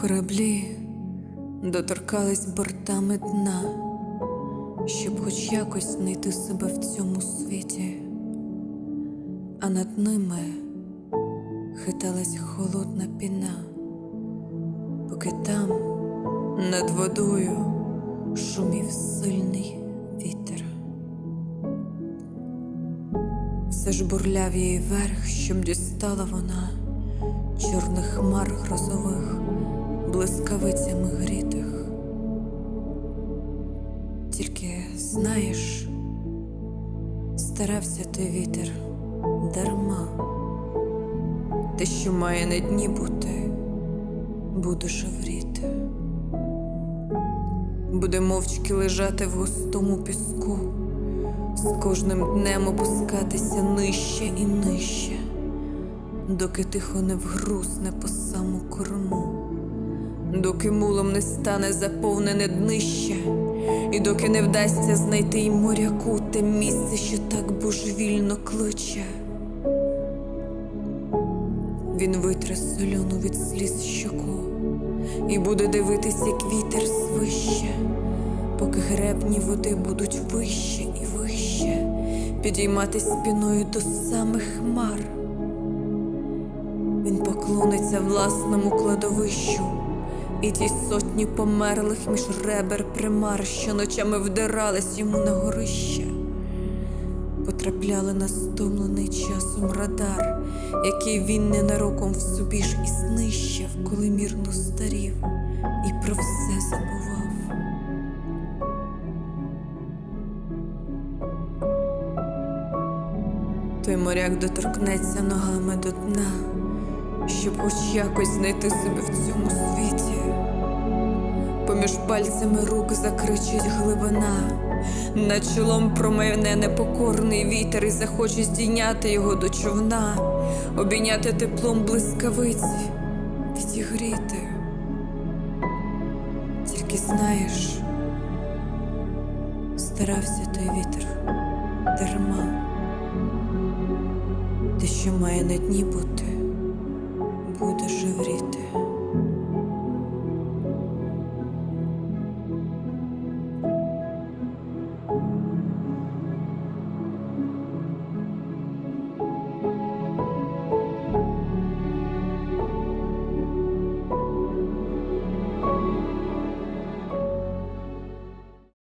Кораблі доторкались бортами дна, щоб хоч якось знайти себе в цьому світі, а над ними хиталась холодна піна, поки там над водою шумів сильний вітер. Все ж бурляв її верх, щоб дістала вона чорних хмар грозових, блискавицями грітих. Тільки знаєш, старався той вітер дарма, те, що має на дні бути, буде жевріти, буде мовчки лежати в густому піску, з кожним днем опускатися нижче і нижче доки тихо не вгрусне по саму корму, доки мулом не стане заповнене днище, і доки не вдасться знайти й моряку те місце, що так божевільно кличе. Він витре соляну від сліз щоку і буде дивитись, як вітер свище, поки гребні води будуть вище і вище, підійматись спіною до самих хмар. Він поклониться власному кладовищу, і ті сотні померлих між ребер примар, що ночами вдирались йому на горище, потрапляли на стомлений часом радар, який він ненароком в собі ж і знищив, коли мірно старів і про все забував. Той моряк доторкнеться ногами до дна щоб хоч якось знайти себе в цьому світі. Поміж пальцями рук закричить глибина, над чолом промайне непокорний вітер і захоче здійняти його до човна, обійняти теплом блискавиці, відігріти. Тільки знаєш, старався той вітер дарма, те, що має на дні бути буде жевріти.